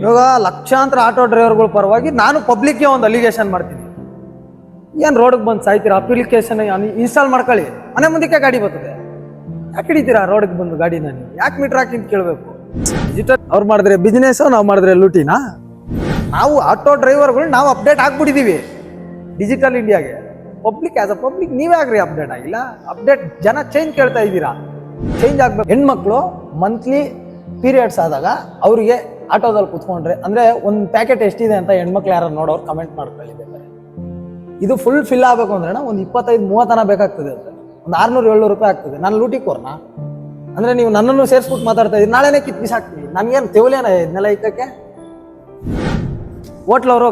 ಇವಾಗ ಲಕ್ಷಾಂತರ ಆಟೋ ಡ್ರೈವರ್ಗಳ ಪರವಾಗಿ ನಾನು ಪಬ್ಲಿಕ್ಗೆ ಒಂದು ಅಲಿಗೇಷನ್ ಮಾಡ್ತೀನಿ. ಏನು ರೋಡ್ಗೆ ಬಂದು ಸಾಯ್ತೀರಾ? ಅಪ್ಲಿಕೇಶನ್ ಇನ್ಸ್ಟಾಲ್ ಮಾಡ್ಕೊಳ್ಳಿ. ಮನೆ ಮುಂದಕ್ಕೆ ಗಾಡಿ ಬರ್ತದೆ. ಯಾಕೆ ಹಿಡಿತೀರಾ ರೋಡ್ಗೆ ಬಂದು ಗಾಡಿ ನಾನು ಯಾಕೆ ಮೀಟ್ರ್ ಹಾಕಿ ಕೇಳಬೇಕು. ಡಿಜಿಟಲ್ ಅವ್ರು ಮಾಡಿದ್ರೆ ಬಿಸ್ನೆಸ್ ನಾವು ಮಾಡಿದ್ರೆ ಲೂಟಿನಾ ನಾವು ಆಟೋ ಡ್ರೈವರ್ಗಳು, ನಾವು ಅಪ್ಡೇಟ್ ಆಗ್ಬಿಟ್ಟಿದ್ದೀವಿ ಡಿಜಿಟಲ್ ಇಂಡಿಯಾಗೆ ಪಬ್ಲಿಕ್ ಆಸ್ ಅ ಪಬ್ಲಿಕ್ ನೀವೇ ಆಗ್ರಿ ಅಪ್ಡೇಟ್ ಆಗಿಲ್ಲ. ಅಪ್ಡೇಟ್ ಜನ ಚೇಂಜ್ ಕೇಳ್ತಾ ಇದ್ದೀರಾ. ಚೇಂಜ್ ಆಗಬೇಕು. ಹೆಣ್ಮಕ್ಳು ಮಂತ್ಲಿ ಪೀರಿಯಡ್ಸ್ ಆದಾಗ ಅವರಿಗೆ ಆಟೋದಲ್ಲಿ ಕುತ್ಕೊಂಡ್ರೆ, ಅಂದ್ರೆ ಒಂದು ಪ್ಯಾಕೆಟ್ ಎಷ್ಟಿದೆ ಅಂತ ಹೆಣ್ಮಕ್ಳು ಯಾರು ನೋಡೋರು ಕಮೆಂಟ್ ಮಾಡ್ಕೊಳ್ಳಿ ಬೇಕಾದ್ರೆ ಇದು ಫುಲ್ ಫಿಲ್ ಆಗಬೇಕು ಅಂದ್ರೆ ಒಂದು ಇಪ್ಪತ್ತೈದು ಮೂವತ್ತನ ಬೇಕಾಗ್ತದೆ ಅಂತ ಒಂದು ಆರ್ನೂರು, ಏಳ್ನೂರು ರೂಪಾಯಿ ಆಗ್ತದೆ. ನಾನು ಲೂಟಿ ಕೋರ್ನ? ಅಂದ್ರೆ ನೀವು ನನ್ನನ್ನು ಸೇರಿಸ್ಬಿಟ್ಟು ಮಾತಾಡ್ತಾ ಇದ್ದೀನಿ ನಾಳೆನೇ ಕಿತ್ ಬಿಸಾಕ್ತೀವಿ ನನ್ಗೇನು ತೆವಲೇನ ಇದನ್ನೆಲ್ಲ ಇಕ್ಕಕ್ಕೆ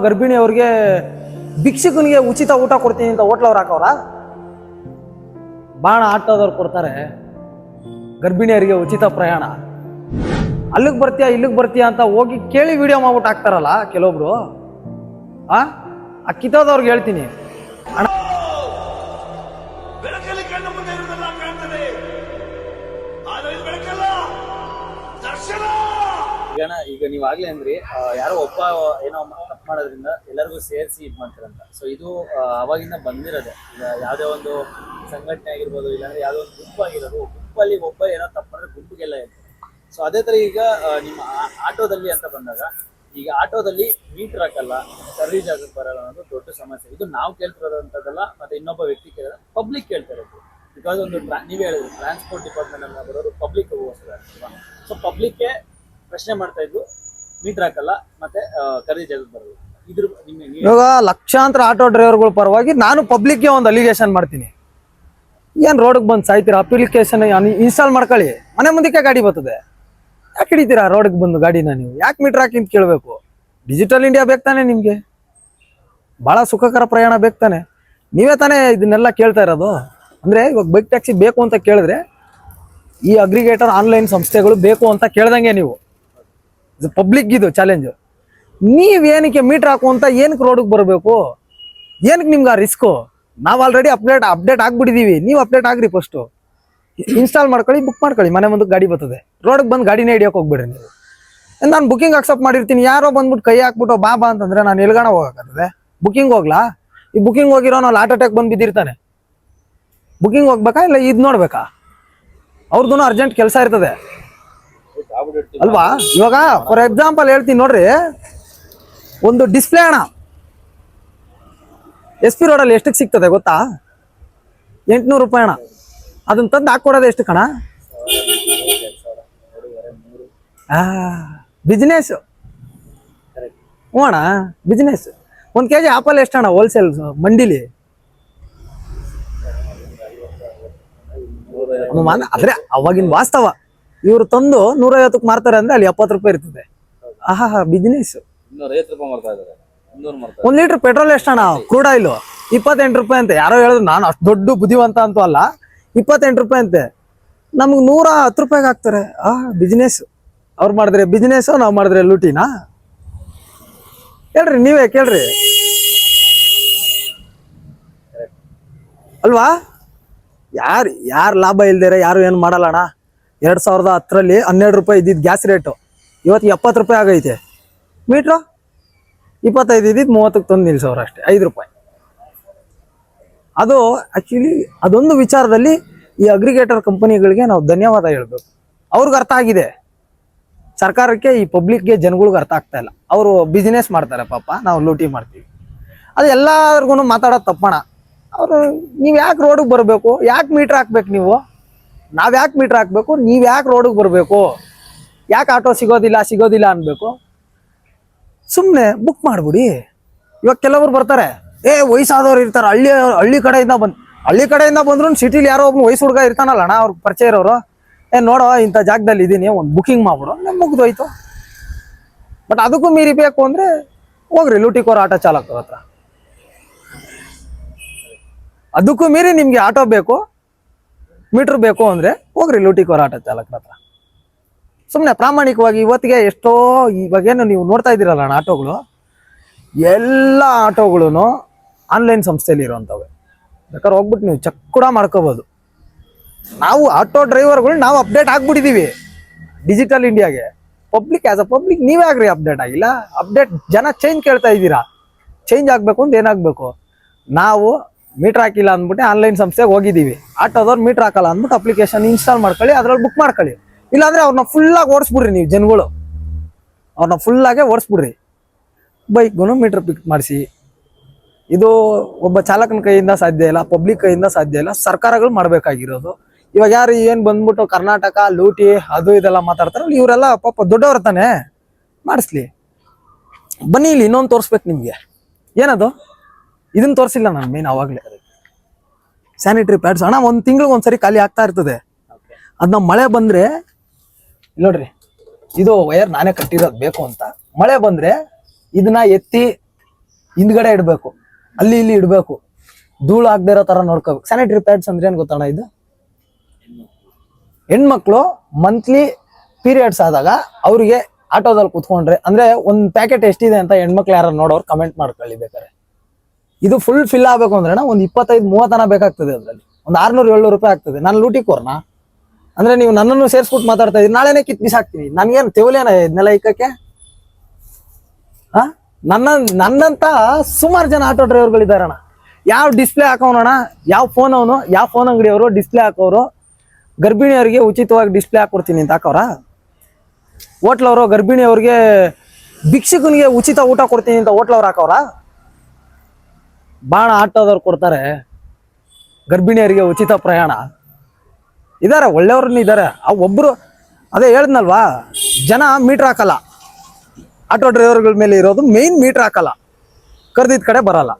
ಗರ್ಭಿಣಿ ಅವ್ರಿಗೆ ಭಿಕ್ಷುಕನಿಗೆ ಉಚಿತ ಊಟ ಕೊಡ್ತೀನಿ ಅಂತ ಹೋಟ್ಲವ್ರು ಹಾಕವ್ರ? ಬಾಣ ಆಟೋದವ್ರು ಕೊಡ್ತಾರೆ. ಗರ್ಭಿಣಿಯರಿಗೆ ಉಚಿತ ಪ್ರಯಾಣ. ಅಲ್ಲಿಗೆ ಬರ್ತೀಯಾ ಇಲ್ಲಿಗೆ ಬರ್ತೀಯಾ ಅಂತ ಹೋಗಿ ಕೇಳಿ ವಿಡಿಯೋ ಮಾಡ್ಬಿಟ್ಟು ಹಾಕ್ತಾರಲ್ಲ ಕೆಲವೊಬ್ರು. ಆ? ಆ ಕಿತ್ತೋದವ್ರಿಗೆ ಹೇಳ್ತೀನಿ. ದರ್ಶನ! ಈಗ ಈಗ ನೀವ್ ಆಗ್ಲೇ ಅಂದ್ರಿ ಯಾರೋ ಒಬ್ಬ ಏನೋ ತಪ್ಪು ಮಾಡೋದ್ರಿಂದ ಎಲ್ಲರಿಗೂ ಸೇರಿಸಿ ಇದು ಮಾಡ್ತಾರಂತ. ಸೊ ಇದು ಅವಾಗಿಂದ ಬಂದಿರೋದೆ. ಈಗ ಯಾವುದೇ ಒಂದು ಸಂಘಟನೆ ಆಗಿರ್ಬೋದು ಇಲ್ಲಾಂದ್ರೆ ಯಾವುದೋ ಒಂದು ಗುಂಪು ಆಗಿರೋದು ಗುಂಪಲ್ಲಿ ಒಬ್ಬ ಏನೋ ತಪ್ಪು ಮಾಡಿದ್ರೆ ಗುಂಪಿಗೆಲ್ಲ ಇರ್ತದೆ ಸೊ ಅದೇ ತರ ಈಗ ನಿಮ್ಮ ಆಟೋದಲ್ಲಿ ಅಂತ ಬಂದಾಗ, ಈಗ ಆಟೋದಲ್ಲಿ ಮೀಟರ್ ಹಾಕಲ್ಲ ಸರ್ವಿಸ್ ಜಾಗಕ್ಕೆ ಬರಲ್ಲ ಅನ್ನೋದು ದೊಡ್ಡ ಸಮಸ್ಯೆ. ಇದು ನಾವು ಕೇಳ್ತಿರೋದಂಥದ್ದಲ್ಲ, ಮತ್ತೆ ಇನ್ನೊಬ್ಬ ವ್ಯಕ್ತಿ ಕೇಳಿದ್ರೆ ಪಬ್ಲಿಕ್ ಕೇಳ್ತಾ ಇರೋದು. ಬಿಕಾಸ್ ಒಂದು ನೀವು ಹೇಳಿದ್ರು ಟ್ರಾನ್ಸ್ಪೋರ್ಟ್ ಡಿಪಾರ್ಟ್ಮೆಂಟ್ ಅಲ್ಲಿ ಬರೋರು ಪಬ್ಲಿಕ್ ಸೊ ಪಬ್ಲಿಕ್ಗೆ ಪ್ರಶ್ನೆ ಮಾಡ್ತಾ ಇದ್ರು ಮೀಟರ್ ಹಾಕಲ್ಲ, ಮತ್ತೆ ಖರೀದಿ ಜಾಗಕ್ಕೆ ಬರಲ್ಲ. ಇದ್ರ ಇವಾಗ ಲಕ್ಷಾಂತರ ಆಟೋ ಡ್ರೈವರ್ಗಳ ಪರವಾಗಿ ನಾನು ಪಬ್ಲಿಕ್ಗೆ ಒಂದು ಅಲಿಗೇಷನ್ ಮಾಡ್ತೀನಿ. ಏನು ರೋಡ್ಗೆ ಬಂದು ಸಾಯ್ತೀರಾ? ಅಪ್ಲಿಕೇಶನ್ ಇನ್ಸ್ಟಾಲ್ ಮಾಡ್ಕೊಳ್ಳಿ. ಮನೆ ಮುಂದಕ್ಕೆ ಗಾಡಿ ಬರ್ತದೆ. ಯಾಕೆ ಹಿಡಿತೀರಾ ರೋಡ್ಗೆ ಬಂದು ಗಾಡಿನ ನೀವು? ಯಾಕೆ ಮೀಟ್ರ್ ಹಾಕಿ ಅಂತ ಕೇಳಬೇಕು ಡಿಜಿಟಲ್ ಇಂಡಿಯಾ ಬೇಕಾನೆ ನಿಮಗೆ? ಭಾಳ ಸುಖಕರ ಪ್ರಯಾಣ ಬೇಕಾನೆ ನೀವೇ ತಾನೇ ಇದನ್ನೆಲ್ಲ ಕೇಳ್ತಾ ಇರೋದು? ಅಂದರೆ ಇವಾಗ ಬೈಕ್ ಟ್ಯಾಕ್ಸಿ ಬೇಕು ಅಂತ ಕೇಳಿದ್ರೆ ಈ ಅಗ್ರಿಗೇಟರ್ ಆನ್ಲೈನ್ ಸಂಸ್ಥೆಗಳು ಬೇಕು ಅಂತ ಕೇಳ್ದಂಗೆ ನೀವು. ಇದು ಪಬ್ಲಿಕ್ ಇದು ಚಾಲೆಂಜ್ ನೀವೇನಕ್ಕೆ ಮೀಟರ್ ಹಾಕು ಅಂತ ಏನಕ್ಕೆ ರೋಡಿಗೆ ಬರಬೇಕು? ಏನಕ್ಕೆ ನಿಮ್ಗೆ ಆ ರಿಸ್ಕು ನಾವು ಆಲ್ರೆಡಿ ಅಪ್ಡೇಟ್ ಅಪ್ಡೇಟ್ ಆಗಿಬಿಟ್ಟಿದ್ದೀವಿ ನೀವು ಅಪ್ಡೇಟ್ ಆಗ್ರಿ ಫಸ್ಟು ಇನ್ಸ್ಟಾಲ್ ಮಾಡ್ಕೊಳ್ಳಿ ಬುಕ್ ಮಾಡ್ಕೊಳ್ಳಿ, ಮನೆ ಮುಂದಕ್ಕೆ ಗಾಡಿ ಬರ್ತದೆ. ರೋಡಿಗೆ ಬಂದು ಗಾಡಿನೇ ಹಿಡಿಯೋಕೆ ಹೋಗ್ಬಿಡ್ರಿ ನೀವು. ನಾನು ಬುಕಿಂಗ್ ಅಕ್ಸೆಪ್ಟ್ ಮಾಡಿರ್ತೀನಿ. ಯಾರೋ ಬಂದ್ಬಿಟ್ಟು ಕೈ ಹಾಕ್ಬಿಟ್ಟು ಬಾ ಬಾ ಅಂತಂದ್ರೆ ನಾನು ಎಲ್ಗಾಣ ಹೋಗಕ್ಕಾಗ್ತದೆ. ಬುಕಿಂಗ್ ಹೋಗ್ಲಾ? ಈ ಬುಕಿಂಗ್ ಹೋಗಿರೋ ನಾವು ಹಾರ್ಟ್ ಅಟ್ಯಾಕ್ ಬಂದು ಬಿದ್ದಿರ್ತಾನೆ. ಬುಕಿಂಗ್ ಹೋಗ್ಬೇಕಾ ಇಲ್ಲ ಇದು ನೋಡ್ಬೇಕಾ? ಅವ್ರದ್ದು ಅರ್ಜೆಂಟ್ ಕೆಲಸ ಇರ್ತದೆ. ಅಲ್ವಾ? ಇವಾಗ ಫಾರ್ ಎಕ್ಸಾಂಪಲ್ ಹೇಳ್ತೀನಿ ನೋಡ್ರಿ. ಒಂದು ಡಿಸ್ಪ್ಲೇ ಅಣ್ಣ. ಎಸ್ ಪಿ ರೋಡಲ್ಲಿ ಎಷ್ಟಕ್ಕೆ ಸಿಗ್ತದೆ ಗೊತ್ತಾ? ಎಂಟ್ನೂರು ರೂಪಾಯಿ ಅಣ್ಣ. ಅದನ್ನ ತಂದು ಹಾಕೊಡೋದು ಎಷ್ಟು ಕಣ? ಬಿಸ್ನೆಸ್ ಅಣ್ಣ ಬಿಸ್ನೆಸ್ ಒಂದು ಕೆ ಜಿ ಆಪಲ್ ಎಷ್ಟು ಅಣ್ಣ ಹೋಲ್ಸೇಲ್ ಮಂಡಿಲಿ? ಅಂದ್ರೆ ಆದ್ರೆ ಅವಾಗಿನ ವಾಸ್ತವ. ಇವರು ತಂದು ನೂರೈವತ್ತಕ್ಕೆ ಮಾರ್ತಾರೆ ಅಂದ್ರೆ ಅಲ್ಲಿ ಎಪ್ಪತ್ತು ರೂಪಾಯಿ ಇರ್ತದೆ. ಆಹಾ ಬಿಸ್ನೆಸ್ ಒಂದ್ ಲೀಟರ್ ಪೆಟ್ರೋಲ್ ಎಷ್ಟಣ್ಣ ಕ್ರೂಡ್ ಆಯಿಲ್ ಇಪ್ಪತ್ತೆಂಟು ರೂಪಾಯಿ ಅಂತ. ಯಾರೋ ಹೇಳಿದ್ರು ನಾನು ಅಷ್ಟು ದೊಡ್ಡ ಬುದ್ಧಿವಂತ ಅಂತೂ ಅಲ್ಲ. ಇಪ್ಪತ್ತೆಂಟು ರೂಪಾಯಿ ಅಂತೆ. ನಮ್ಗೆ ನೂರ ಹತ್ತು ರೂಪಾಯಿಗೆ ಹಾಕ್ತಾರೆ. ಆ ಬಿಸ್ನೆಸ್ ಅವ್ರು ಮಾಡಿದ್ರೆ ಬಿಸ್ನೆಸ್ ನಾವು ಮಾಡಿದ್ರೆ ಲೂಟಿನಾ? ಹೇಳ್ರಿ ನೀವೇ ಕೇಳ್ರಿ. ಅಲ್ವಾ? ಯಾರು ಯಾರು ಲಾಭ ಇಲ್ದಿರ ಯಾರು ಏನು ಮಾಡಲ್ಲ ಅಣ್ಣ ಎರಡು ಸಾವಿರದ ಹತ್ತರಲ್ಲಿ ಹನ್ನೆರಡು ರೂಪಾಯಿ ಇದ್ದಿದ್ದು ಗ್ಯಾಸ್ ರೇಟು ಇವತ್ತು ಎಪ್ಪತ್ತು ರೂಪಾಯಿ ಆಗೈತೆ. ಮೀಟ್ರು? ಇಪ್ಪತ್ತೈದು ಇದ್ದಿದ್ದು ಮೂವತ್ತಕ್ಕೆ ತಂದು ನಿಲ್ಸೋರು ಅಷ್ಟೇ, ಐದು ರೂಪಾಯಿ. ಅದು ಆಕ್ಚುಲಿ ಅದೊಂದು ವಿಚಾರದಲ್ಲಿ ಈ ಅಗ್ರಿಗೇಟರ್ ಕಂಪನಿಗಳಿಗೆ ನಾವು ಧನ್ಯವಾದ ಹೇಳ್ಬೇಕು. ಅವ್ರಿಗೆ ಅರ್ಥ ಆಗಿದೆ. ಸರ್ಕಾರಕ್ಕೆ ಈ ಪಬ್ಲಿಕ್ಗೆ ಜನಗಳಿಗೆ ಅರ್ಥ ಆಗ್ತಾ ಇಲ್ಲ. ಅವರು ಬಿಸ್ನೆಸ್ ಮಾಡ್ತಾರೆ ಪಾಪ, ನಾವು ಲೂಟಿ ಮಾಡ್ತೀವಿ. ಅದು ಎಲ್ಲರಿಗೂ ಮಾತಾಡೋದು ತಪ್ಪಣ. ಅವರು ನೀವು ಯಾಕೆ ರೋಡಿಗೆ ಬರಬೇಕು? ಯಾಕೆ ಮೀಟ್ರ್ ಹಾಕ್ಬೇಕು ನೀವು? ನಾವು ಯಾಕೆ ಮೀಟ್ರ್ ಹಾಕ್ಬೇಕು? ನೀವು ಯಾಕೆ ರೋಡಿಗೆ ಬರಬೇಕು? ಯಾಕೆ ಆಟೋ ಸಿಗೋದಿಲ್ಲ ಸಿಗೋದಿಲ್ಲ ಅನ್ಬೇಕು? ಸುಮ್ಮನೆ ಬುಕ್ ಮಾಡಿಬಿಡಿ. ಇವಾಗ ಕೆಲವರು ಬರ್ತಾರೆ. ಏ, ವಯಸ್ಸಾದವ್ರು ಇರ್ತಾರ. ಹಳ್ಳಿ ಹಳ್ಳಿ ಕಡೆಯಿಂದ ಬಂದ್, ಹಳ್ಳಿ ಕಡೆಯಿಂದ ಬಂದ್ರು ಸಿಟಿಲಿ ಯಾರೋ ಒಬ್ಬ ವಯಸ್ಸು ಹುಡುಗ ಇರ್ತಾನಲ್ಲ ಅಣ್ಣ, ಅವ್ರ ಪರಿಚಯ ಇರೋರು. ಏ, ನೋಡೋ, ಇಂಥ ಜಾಗದಲ್ಲಿ ಇದ್ದೀನಿ ಒಂದು ಬುಕಿಂಗ್ ಮಾಡ್ಬಿಡು. ನಮ್ಗೆ ಮುಗ್ದೋಯ್ತು. ಬಟ್ ಅದಕ್ಕೂ ಮೀರಿ ಬೇಕು ಅಂದರೆ ಹೋಗ್ರಿ ಲೂಟಿಕೋರ್ ಆಟೋ ಚಾಲಕರ ಹತ್ರ. ಅದಕ್ಕೂ ಮೀರಿ ನಿಮಗೆ ಆಟೋ ಬೇಕು, ಮೀಟ್ರ್ ಬೇಕು ಅಂದರೆ ಹೋಗ್ರಿ ಲೂಟಿಕೋರ್ ಆಟೋ ಚಾಲಕರ ಹತ್ರ. ಸುಮ್ಮನೆ ಪ್ರಾಮಾಣಿಕವಾಗಿ ಇವತ್ತಿಗೆ ಎಷ್ಟೋ ಇವಾಗೇನು ನೀವು ನೋಡ್ತಾ ಇದ್ದೀರಲ್ಲ ಆಟೋಗಳು. ಎಲ್ಲ ಆಟೋಗಳು ಆನ್ಲೈನ್ ಸಂಸ್ಥೆಯಲ್ಲಿ ಇರೋವಂಥವೆ ಬೇಕಾದ್ರೆ ಹೋಗ್ಬಿಟ್ಟು ನೀವು ಚೆಕ್ ಕೂಡ ಮಾಡ್ಕೋಬೋದು. ನಾವು ಆಟೋ ಡ್ರೈವರ್ಗಳು ನಾವು ಅಪ್ಡೇಟ್ ಆಗ್ಬಿಟ್ಟಿದ್ದೀವಿ ಡಿಜಿಟಲ್ ಇಂಡಿಯಾಗೆ ಪಬ್ಲಿಕ್ ಆಸ್ ಅ ಪಬ್ಲಿಕ್ ನೀವೇ ಆಗ್ರಿ ಅಪ್ಡೇಟ್ ಆಗಿಲ್ಲ. ಅಪ್ಡೇಟ್ ಜನ ಚೇಂಜ್ ಕೇಳ್ತಾ ಇದ್ದೀರಾ. ಚೇಂಜ್ ಆಗಬೇಕು ಅಂತ ಏನಾಗಬೇಕು? ನಾವು ಮೀಟರ್ ಹಾಕಿಲ್ಲ ಅಂದ್ಬಿಟ್ಟು ಆನ್ಲೈನ್ ಸಂಸ್ಥೆಗೆ ಹೋಗಿದ್ದೀವಿ. ಆಟೋದವ್ರು ಮೀಟರ್ ಹಾಕಲ್ಲ ಅಂದ್ಬಿಟ್ಟು ಅಪ್ಲಿಕೇಶನ್ ಇನ್ಸ್ಟಾಲ್ ಮಾಡ್ಕೊಳ್ಳಿ ಅದ್ರಲ್ಲಿ ಬುಕ್ ಮಾಡ್ಕೊಳ್ಳಿ. ಇಲ್ಲಾಂದ್ರೆ ಅವ್ರನ್ನ ಫುಲ್ಲಾಗಿ ಓಡಿಸ್ಬಿಡ್ರಿ ನೀವು ಜನಗಳು. ಅವ್ರನ್ನ ಫುಲ್ಲಾಗೆ ಓಡಿಸ್ಬಿಡ್ರಿ. ಬೈಕ್ಗೂ ಮೀಟರ್ ಪಿಕ್ ಮಾಡಿಸಿ. ಇದು ಒಬ್ಬ ಚಾಲಕನ ಕೈಯಿಂದ ಸಾಧ್ಯ ಇಲ್ಲ ಪಬ್ಲಿಕ್ ಕೈಯಿಂದ ಸಾಧ್ಯ ಇಲ್ಲ, ಸರ್ಕಾರಗಳು ಮಾಡಬೇಕಾಗಿರೋದು. ಇವಾಗ ಯಾರು ಏನು ಬಂದ್ಬಿಟ್ಟು ಕರ್ನಾಟಕ, ಲೂಟಿ, ಅದು ಇದೆಲ್ಲ ಮಾತಾಡ್ತಾರಲ್ಲ ಇವರೆಲ್ಲ ಪಾಪ ದೊಡ್ಡವ್ರ ತಾನೆ? ಮಾಡಿಸ್ಲಿ. ಬನ್ನಿ ಇಲ್ಲಿ ಇನ್ನೊಂದು ತೋರಿಸ್ಬೇಕು ನಿಮಗೆ. ಏನದು? ಇದನ್ನ ತೋರಿಸಿಲ್ಲ ನಾನು ಮೇನ್ ಅವಾಗಲೇ. ಸ್ಯಾನಿಟರಿ ಪ್ಯಾಡ್ಸ್ ಅಣ್ಣ, ಒಂದು ತಿಂಗಳಿಗೆ ಒಂದ್ಸರಿ ಖಾಲಿ ಆಗ್ತಾ ಇರ್ತದೆ. ಓಕೆ ಅದನ್ನ ಮಳೆ ಬಂದ್ರೆ ನೋಡ್ರಿ, ಇದು ವೈರ್ ನಾನೇ ಕಟ್ಟಿರೋದು ಬೇಕು ಅಂತ. ಮಳೆ ಬಂದ್ರೆ ಇದನ್ನ ಎತ್ತಿ ಹಿಂದ್ಗಡೆ ಇಡಬೇಕು. ಅಲ್ಲಿ ಇಲ್ಲಿ ಇಡಬೇಕು. ಧೂಳು ಆಗದೆ ಇರೋ ತರ ನೋಡ್ಕೋಬೇಕು. ಸ್ಯಾನಿಟರಿ ಪ್ಯಾಡ್ಸ್ ಅಂದ್ರೆ ಏನ್ ಗೊತ್ತಣ್ಣ ಇದು? ಹೆಣ್ಮಕ್ಳು ಮಂತ್ಲಿ ಪೀರಿಯಡ್ಸ್ ಆದಾಗ ಅವರಿಗೆ ಆಟೋದಲ್ಲಿ ಕುತ್ಕೊಂಡ್ರೆ, ಅಂದ್ರೆ ಒಂದ್ ಪ್ಯಾಕೆಟ್ ಎಷ್ಟಿದೆ ಅಂತ ಹೆಣ್ಮಕ್ಳು ಯಾರು ನೋಡೋರು ಕಮೆಂಟ್ ಮಾಡ್ಕೊಳ್ಳಿ ಬೇಕಾರೆ ಇದು ಫುಲ್ ಫಿಲ್ ಆಗ್ಬೇಕು ಅಂದ್ರೆ ಒಂದ್ ಇಪ್ಪತ್ತೈದು ಮೂವತ್ತನ ಬೇಕಾಗ್ತದೆ ಅದ್ರಲ್ಲಿ. ಒಂದ್ ಆರ್ನೂರು, ಏಳ್ನೂರು ರೂಪಾಯಿ ಆಗ್ತದೆ. ನಾನು ಲೂಟಿ ಕೋರ್ನ ಅಂದ್ರೆ ನೀವು ನನ್ನನ್ನು ಸೇರ್ಸ್ಬಿಟ್ಟು ಮಾತಾಡ್ತಾ ಇದ್ದೀರಿ. ನಾಳೆನೇ ಕಿತ್ ಬಿಸಾಕ್ತೀನಿ ನನ್ಗೇನು ತೆವಲೇನ ಇದನ್ನೆಲ್ಲ ಇಕ್ಕಕ್ಕೆ? ಆ? ನನ್ನ, ನನ್ನಂತ ಸುಮಾರು ಜನ ಆಟೋ ಡ್ರೈವರ್ಗಳಿದ್ದಾರಣ ಯಾವ ಡಿಸ್ಪ್ಲೇ ಹಾಕೋಣ ಯಾವ ಫೋನ್ ಅವನು? ಯಾವ ಫೋನ್ ಅಂಗಡಿಯವರು? ಡಿಸ್ಪ್ಲೇ ಹಾಕೋರು? ಗರ್ಭಿಣಿಯವರಿಗೆ ಉಚಿತವಾಗಿ ಡಿಸ್ಪ್ಲೇ ಹಾಕೊಡ್ತೀನಿ ಅಂತ ಹಾಕೋರ? ಹೋಟ್ಲವರು ಗರ್ಭಿಣಿಯವ್ರಿಗೆ ಭಿಕ್ಷುಕನಿಗೆ ಉಚಿತ ಊಟ ಕೊಡ್ತೀನಿ ಅಂತ ಹೋಟ್ಲವ್ರು ಹಾಕೋರ? ಬಾಣ ಆಟೋದವ್ರು ಕೊಡ್ತಾರೆ. ಗರ್ಭಿಣಿಯರಿಗೆ ಉಚಿತ ಪ್ರಯಾಣ. ಇದಾರೆ, ಒಳ್ಳೆಯವ್ರನ್ನ ಇದ್ದಾರೆ ಆ ಒಬ್ಬರು ಅದೇ ಹೇಳಿದ್ನಲ್ವಾ? ಜನ ಮೀಟ್ರ್ ಹಾಕಲ್ಲ. ಆಟೋ ಡ್ರೈವರ್ಗಳ ಮೇಲೆ ಇರೋದು ಮೇನ್ ಮೀಟರ್ ಹಾಕಲ್ಲ. ಕರೆದಿದ್ದ ಕಡೆ ಬರಲ್ಲ.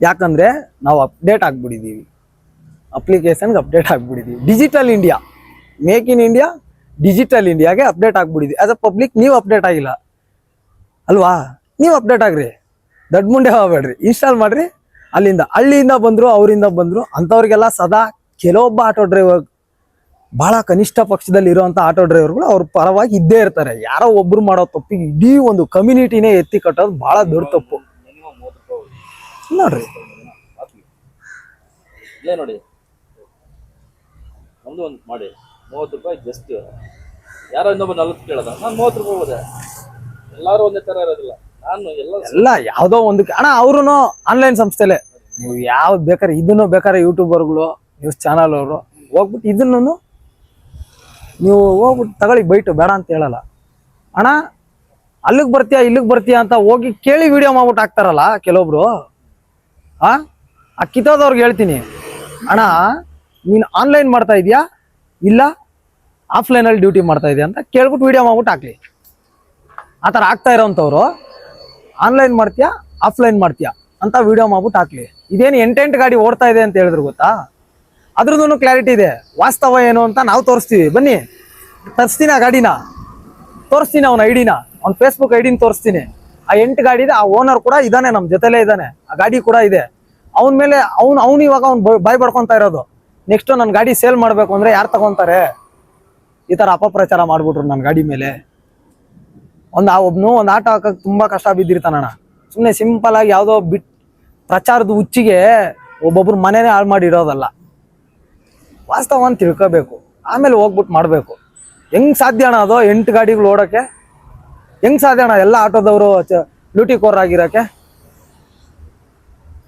ಯಾಕಂದ್ರೆ ನಾವು ಅಪ್ಡೇಟ್ ಆಗ್ಬಿಟ್ಟಿದ್ದೀವಿ ಅಪ್ಲಿಕೇಶನ್ಗೆ update ಆಗ್ಬಿಟ್ಟಿದ್ದೀವಿ digital India make in India digital ಇಂಡಿಯಾಗೆ ಅಪ್ಡೇಟ್ ಆಗ್ಬಿಟ್ಟಿದ್ದೀವಿ ಆಸ್ ಅ ಪಬ್ಲಿಕ್ ನೀವು ಅಪ್ಡೇಟ್ ಆಗಿಲ್ಲ. ಅಲ್ವಾ? ನೀವು ಅಪ್ಡೇಟ್ ಆಗ್ರಿ. ದೊಡ್ಡ ಮುಂಡೆ ಹೋಗ್ಬೇಡ್ರಿ. ಇನ್ಸ್ಟಾಲ್ ಮಾಡ್ರಿ. ಅಲ್ಲಿಂದ, ಹಳ್ಳಿಯಿಂದ ಬಂದ್ರು, ಅವರಿಂದ ಬಂದ್ರು, ಅಂಥವ್ರಿಗೆಲ್ಲ ಸದಾ ಕೆಲವೊಬ್ಬ ಆಟೋ ಡ್ರೈವರ್ ಬಹಳ ಕನಿಷ್ಠ ಪಕ್ಷದಲ್ಲಿ ಇರುವಂತ ಆಟೋ ಡ್ರೈವರ್ಗಳು ಅವ್ರ ಪರವಾಗಿ ಇದ್ದೇ ಇರ್ತಾರೆ. ಯಾರೋ ಒಬ್ರು ಮಾಡೋ ತಪ್ಪಿಗೆ ಇಡೀ ಒಂದು ಕಮ್ಯುನಿಟಿನೇ ಎತ್ತಿ ಕಟ್ಟೋದು ಬಹಳ ದೊಡ್ಡ ತಪ್ಪು. ನೋಡ್ರಿ. ನೋಡಿ. ಒಂದು ಒಂದು ಮಾಡಿ. ಮೂವತ್ತು ರೂಪಾಯಿ ಜಸ್ಟ್ ಯಾರೋ ಇನ್ನೊಬ್ಬ ನಲ್ವತ್ತು ಕೇಳದ? ನಾನು ಮೂವತ್ತು ರೂಪಾಯಿ ಹೋದೆ. ಎಲ್ಲರೂ ಒಂದೇ ತರ ಇರೋದಿಲ್ಲ. ನಾನು ಎಲ್ಲ ಎಲ್ಲ ಯಾವ್ದೋ ಒಂದು ಅಣ್ಣ ಅವ್ರು ಆನ್ಲೈನ್ ಸಂಸ್ಥೆಲೆ. ನೀವು ಯಾವ್ದು ಬೇಕಾದ್ರೆ ಇದನ್ನು ಬೇಕಾದ್ರೆ ಯೂಟ್ಯೂಬರ್ಗಳು ನ್ಯೂಸ್ ಚಾನಲ್ ಅವರು ಹೋಗ್ಬಿಟ್ಟು ಇದನ್ನು ನೀವು ಹೋಗ್ಬಿಟ್ಟು ತಗೊಳ್ಳಿ, ಬೈಟು, ಬೇಡ ಅಂತ ಹೇಳಲ್ಲ. ಅಣ್ಣ, ಅಲ್ಲಿಗೆ ಬರ್ತೀಯಾ, ಇಲ್ಲಿಗೆ ಬರ್ತೀಯಾ ಅಂತ ಹೋಗಿ ಕೇಳಿ ವಿಡಿಯೋ ಮಾಡ್ಬಿಟ್ಟು ಹಾಕ್ತಾರಲ್ಲ ಕೆಲವೊಬ್ರು. ಆ? ಆ ಹೇಳ್ತೀನಿ. ಅಣ್ಣ, ನೀನು ಆನ್ಲೈನ್ ಮಾಡ್ತಾ ಇದೀಯಾ? ಇಲ್ಲ ಆಫ್ಲೈನಲ್ಲಿ ಡ್ಯೂಟಿ ಮಾಡ್ತಾ ಇದೆಯಾ ಅಂತ ಕೇಳ್ಬಿಟ್ಟು ವಿಡಿಯೋ ಮಾಡ್ಬಿಟ್ಟು ಹಾಕ್ಲಿ. ಆ ಥರ ಆಗ್ತಾ ಇರೋಂಥವ್ರು. ಆನ್ಲೈನ್ ಮಾಡ್ತೀಯಾ ಆಫ್ಲೈನ್ ಮಾಡ್ತೀಯಾ ಅಂತ ವಿಡಿಯೋ ಮಾಡ್ಬಿಟ್ಟು ಹಾಕ್ಲಿ. ಇದೇನು ಎಂಟೆಂಟು ಗಾಡಿ ಓಡ್ತಾ ಇದೆ ಅಂತ ಹೇಳಿದ್ರು ಗೊತ್ತಾ? ಅದ್ರದ್ದು ಕ್ಲಾರಿಟಿ ಇದೆ. ವಾಸ್ತವ ಏನು ಅಂತ ನಾವು ತೋರಿಸ್ತೀವಿ. ಬನ್ನಿ. ತರಿಸ್ತೀನಿ ಆ ಗಾಡಿನ. ತೋರಿಸ್ತೀನಿ ಅವನ ಐಡಿನ ಅವ್ನ ಫೇಸ್ಬುಕ್ ಐಡಿನ ತೋರಿಸ್ತೀನಿ. ಆ ಎಂಟು ಗಾಡಿ ಇದೆ. ಆ ಓನರ್ ಕೂಡ ಇದ್ದಾನೆ ನಮ್ಮ ಜೊತೆಲೇ ಇದ್ದಾನೆ ಆ ಗಾಡಿ ಕೂಡ ಇದೆ. ಅವನ ಮೇಲೆ ಅವ್ನು ಅವ್ನು ಇವಾಗ ಅವ್ನು ಬಾಯ್ ಬಡ್ಕೊತಾ ಇರೋದು. ನೆಕ್ಸ್ಟ್ ನನ್ನ ಗಾಡಿ ಸೇಲ್ ಮಾಡಬೇಕು ಅಂದ್ರೆ ಯಾರು ತಗೊಂತಾರೆ? ಈ ಥರ ಅಪಪ್ರಚಾರ ಮಾಡ್ಬಿಟ್ರು ನನ್ನ ಗಾಡಿ ಮೇಲೆ. ಒಂದು ಆ ಒಬ್ಬನು ಒಂದು ಆಟೋ ಹಾಕಕ್ ತುಂಬಾ ಕಷ್ಟ ಬಿದ್ದಿರ್ತಾನಣ್ಣ ಸುಮ್ಮನೆ ಸಿಂಪಲ್ ಆಗಿ ಯಾವುದೋ ಬಿಟ್ ಪ್ರಚಾರದ ಹುಚ್ಚಿಗೆ ಒಬ್ಬೊಬ್ರು ಮನೆನೇ ಹಾಳು ಮಾಡಿ ಇಡೋದಲ್ಲ ವಾಸ್ತವ ಅಂತ ತಿಳ್ಕೋಬೇಕು. ಆಮೇಲೆ ಹೋಗ್ಬಿಟ್ಟು ಮಾಡಬೇಕು. ಹೆಂಗ್ ಸಾಧ್ಯ ಅಣ್ಣ ಅದು? ಎಂಟು ಗಾಡಿಗಳು ಓಡೋಕೆ? ಹೆಂಗ್ ಸಾಧ್ಯ ಅಣ್ಣ ಎಲ್ಲ ಆಟೋದವರು ಲೂಟಿ ಕೋರ್ ಆಗಿರೋಕೆ?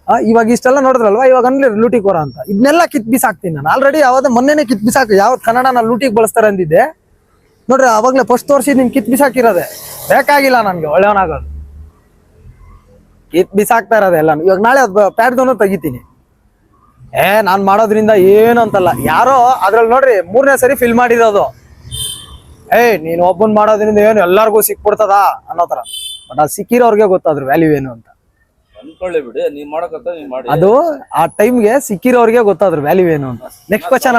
ಆ, ಇವಾಗ ಇಷ್ಟೆಲ್ಲ ನೋಡಿದ್ರಲ್ವಾ? ಇವಾಗ ಅನ್ಲಿ ಲೂಟಿ ಕೋರ ಅಂತ. ಇದನ್ನೆಲ್ಲ ಕಿತ್ ಬಿಸಾಕ್ತೀನಿ ನಾನು. ಆಲ್ರೆಡಿ ಯಾವ್ದು ಮೊನ್ನೆನೆ ಕಿತ್ ಬಿಸಾಕ. ಯಾವ ಕನ್ನಡ ನಾನು ಲೂಟಿಗೆ ಬಳಸ್ತಾರೆ ಅಂದಿದ್ದೆ. ನೋಡ್ರಿ ಅವಾಗಲೇ ಫಸ್ಟ್ ತೋರಿಸಿ ನಿಮ್ಗೆ ಕಿತ್ ಬಿಸಾಕಿರೋದೆ. ಬೇಕಾಗಿಲ್ಲ ನನಗೆ ಒಳ್ಳೆಯವನಾಗೋದು ಕಿತ್ ಬಿಸಾಕ್ತಾ ಇರೋದೆ ಎಲ್ಲ ಇವಾಗ ನಾಳೆ ಪ್ಯಾಡ್ದನು ತೆಗಿತೀನಿ. ಏ ನಾನ್ ಮಾಡೋದ್ರಿಂದ ಏನು ಅಂತಲ್ಲ ಯಾರೋ ಅದ್ರಲ್ಲಿ ನೋಡ್ರಿ ಮೂರನೇ ಸರಿ ಫಿಲ್ ಮಾಡಿರೋದು. ಏಯ್ ನೀನ್ ಒಬ್ಬನ್ ಮಾಡೋದ್ರಿಂದ ಏನು ಎಲ್ಲಾರ್ಗೂ ಸಿಕ್ಬಿಡ್ತದ ಅನ್ನೋ ತರ ಬಟ್ ಅದು ಸಿಕ್ಕಿರೋರ್ಗೆ ಗೊತ್ತಾದ್ರು ವ್ಯಾಲ್ಯೂ ಏನು ಅಂತ. ಅನ್ಕೊಳ್ಳಿ ಬಿಡಿ ನೀವ್ ಮಾಡಕತ್ತ ನೀವ್ ಮಾಡಿ. ಅದು ಆ ಟೈಮ್ಗೆ ಸಿಕ್ಕಿರೋರ್ಗೆ ಗೊತ್ತಾದ್ರು ವ್ಯಾಲ್ಯೂ ಏನು ಅಂತ. Next question